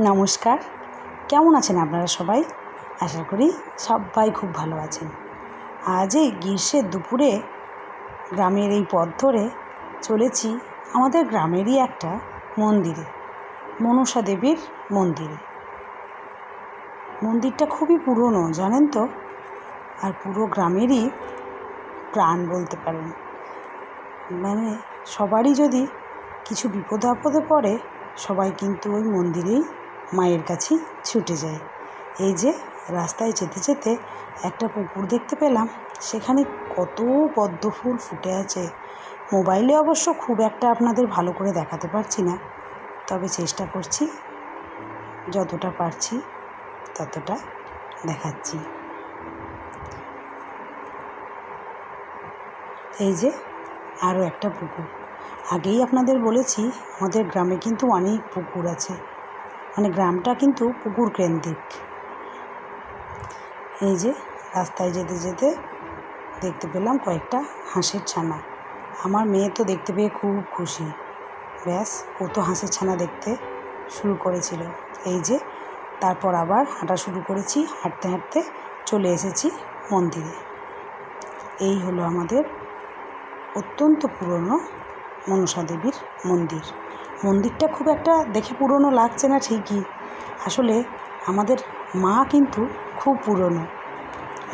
নমস্কার। কেমন আছেন আপনারা সবাই? আশা করি সবাই খুব ভালো আছেন। আজ এই গ্রীষ্মের দুপুরে গ্রামের এই পথ ধরে চলেছি আমাদের গ্রামেরই একটা মন্দিরে, মনসা দেবীর মন্দিরে। মন্দিরটা খুবই পুরনো, জানেন তো? আর পুরো গ্রামেরই প্রাণ বলতে পারেন। মানে সবারই যদি কিছু বিপদ আপদে পড়ে সবাই কিন্তু ওই মন্দিরেই মায়ের কাছেই ছুটে যায়। এই যে রাস্তায় যেতে যেতে একটা পুকুর দেখতে পেলাম, সেখানে কত পদ্ম ফুল ফুটে আছে। মোবাইলে অবশ্য খুব একটা আপনাদের ভালো করে দেখাতে পারছি না, তবে চেষ্টা করছি, যতটা পারছি ততটা দেখাচ্ছি। এই যে আরও একটা পুকুর। আগেই আপনাদের বলেছি, আমাদের গ্রামে কিন্তু অনেক পুকুর আছে। মানে গ্রামটা কিন্তু পুকুর কেন্দ্রিক। এই যে, রাস্তায় যেতে যেতে দেখতে পেলাম কয়েকটা হাঁসের ছানা। আমার মেয়ে তো দেখতে পেয়ে খুব খুশি। ব্যাস, ও তো হাঁসের ছানা দেখতে শুরু করেছিল। এই যে, তারপর আবার হাঁটা শুরু করেছি, হাঁটতে হাঁটতে চলে এসেছি মন্দিরে। এই হলো আমাদের অত্যন্ত পুরনো মনসা দেবীর মন্দির। মন্দিরটা খুব একটা দেখে পুরনো লাগছে না ঠিকই। আসলে আমাদের মা কিন্তু খুব পুরনো।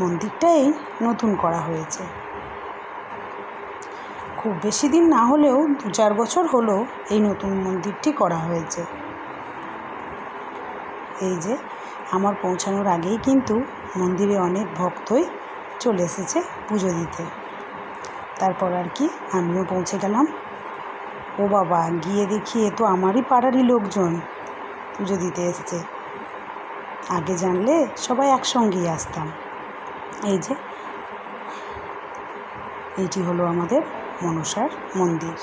মন্দিরটাই নতুন করা হয়েছে। খুব বেশি দিন না হলেও দু চার বছর হলো এই নতুন মন্দিরটি করা হয়েছে। এই যে, আমার পৌঁছানোর আগেই কিন্তু মন্দিরে অনেক ভক্তই চলে এসেছে পুজো দিতে। তারপর আর কি, আমিও পৌঁছে গেলাম। ও বাবা, গিয়ে দেখি এ তো আমারই পাড়ারই লোকজন। পুজো দিতে এসছে। আগে জানলে সবাই একসঙ্গেই আসতাম। এই যে, এইটি হলো আমাদের মনসার মন্দির।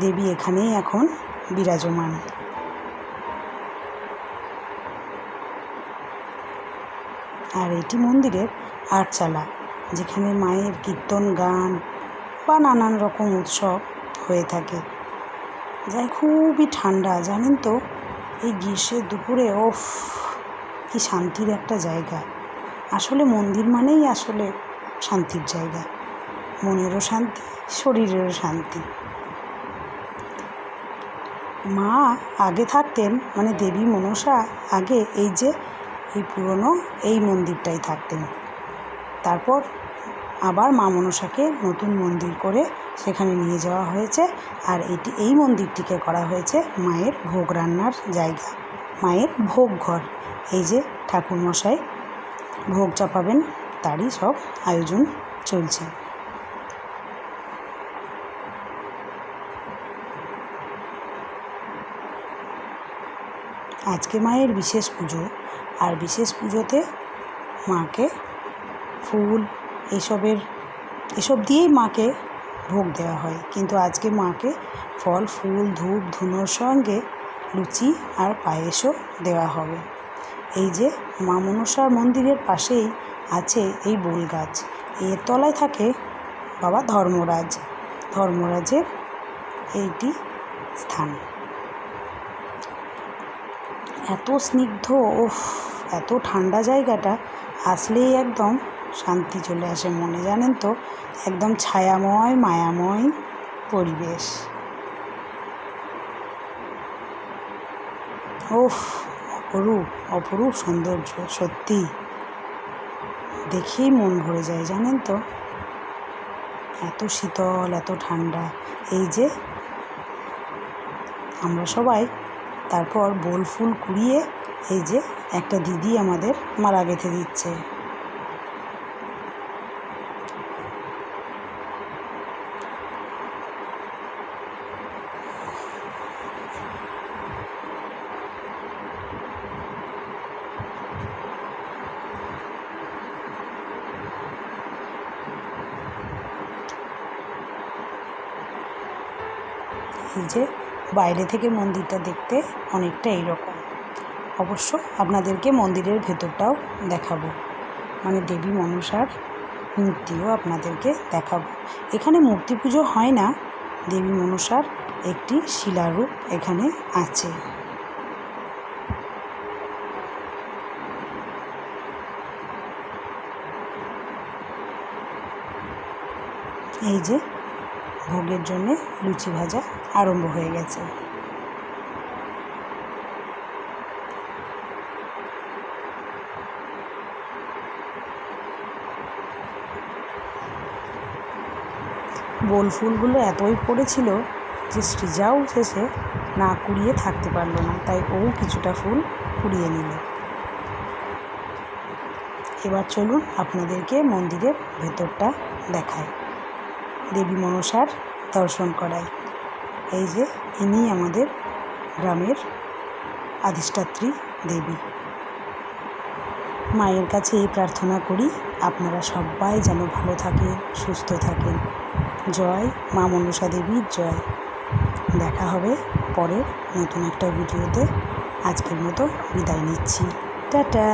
দেবী এখানেই এখন বিরাজমান। আর এটি মন্দিরের আটচালা, যেখানে মায়ের কীর্তন, গান বা নানান রকম উৎসব হয়ে থাকে। যাই খুবই ঠান্ডা, জানেন তো? এই গ্রীষ্মের দুপুরে, ওফ, কি শান্তির একটা জায়গা। আসলে মন্দির মানেই আসলে শান্তির জায়গা। মনেরও শান্তি, শরীরেরও শান্তি। মা আগে থাকতেন মানে দেবী মনসা আগে এই যে, এই পুরনো এই মন্দিরটাই থাকতেন। তারপর আবার মা মনসাকে নতুন মন্দির করে সেখানে নিয়ে যাওয়া হয়েছে। আর এটি, এই মন্দিরটিকে করা হয়েছে মায়ের ভোগ রান্নার জায়গা, মায়ের ভোগ ঘর। এই যে ঠাকুরমশাই ভোগ চাপাবেন, তারই সব আয়োজন চলছে। আজকে মায়ের বিশেষ পুজো, আর বিশেষ পুজোতে মাকে ফুল এসবের, এসব দিয়েই মাকে ভোগ দেওয়া হয়। কিন্তু আজকে মাকে ফল, ফুল, ধূপ, ধুনোর সঙ্গে লুচি আর পায়েসও দেওয়া হবে। এই যে মা মনসার মন্দিরের পাশেই আছে এই বোল গাছ। এর তলায় থাকে বাবা ধর্মরাজ। ধর্মরাজের এইটি স্থান। এত স্নিগ্ধ ওফ এত ঠান্ডা জায়গাটা আসলেই একদম শান্তি চলে আসে মনে, জানেন তো? একদম ছায়াময়, মায়াময় পরিবেশ। ওফ অপরূপ অপরূপ সৌন্দর্য, সত্যি। দেখেই মন ভরে যায়, জানেন তো? এত শীতল, এত ঠান্ডা। এই যে, আমরা সবাই তারপর বোল ফুল কুড়িয়ে এই যে, একটা দিদি আমাদের মারা গেঁথে দিচ্ছে। যে বাইরে থেকে মন্দিরটা দেখতে অনেকটা এইরকম। অবশ্য আপনাদেরকে মন্দিরের ভেতরটাও দেখাবো। মানে দেবী মনসার মূর্তিও আপনাদেরকে দেখাবো। এখানে মূর্তি পুজো হয় না, দেবী মনসার একটি শিলারূপ এখানে আছে। এই যে ভোগের জন্যে লুচি ভাজা আরম্ভ হয়ে গেছে। বোল ফুলগুলো এতই পড়েছিল যে সৃজাও শেষে না কুড়িয়ে থাকতে পারল না, তাই ও কিছুটা ফুল কুড়িয়ে নিল। এবার চলুন আপনাদেরকে মন্দিরের ভেতরটা দেখায় দেবী মনসার দর্শন করায় এই যে ইনি আমাদের গ্রামের আধিষ্ঠাত্রী দেবী। মায়ের কাছে এই প্রার্থনা করি, আপনারা সবাই যেন ভালো থাকেন, সুস্থ থাকেন। জয় মা মনসা দেবীর জয়। দেখা হবে পরের নতুন একটা ভিডিওতে। আজকের মতো বিদায় নিচ্ছি। টাটা!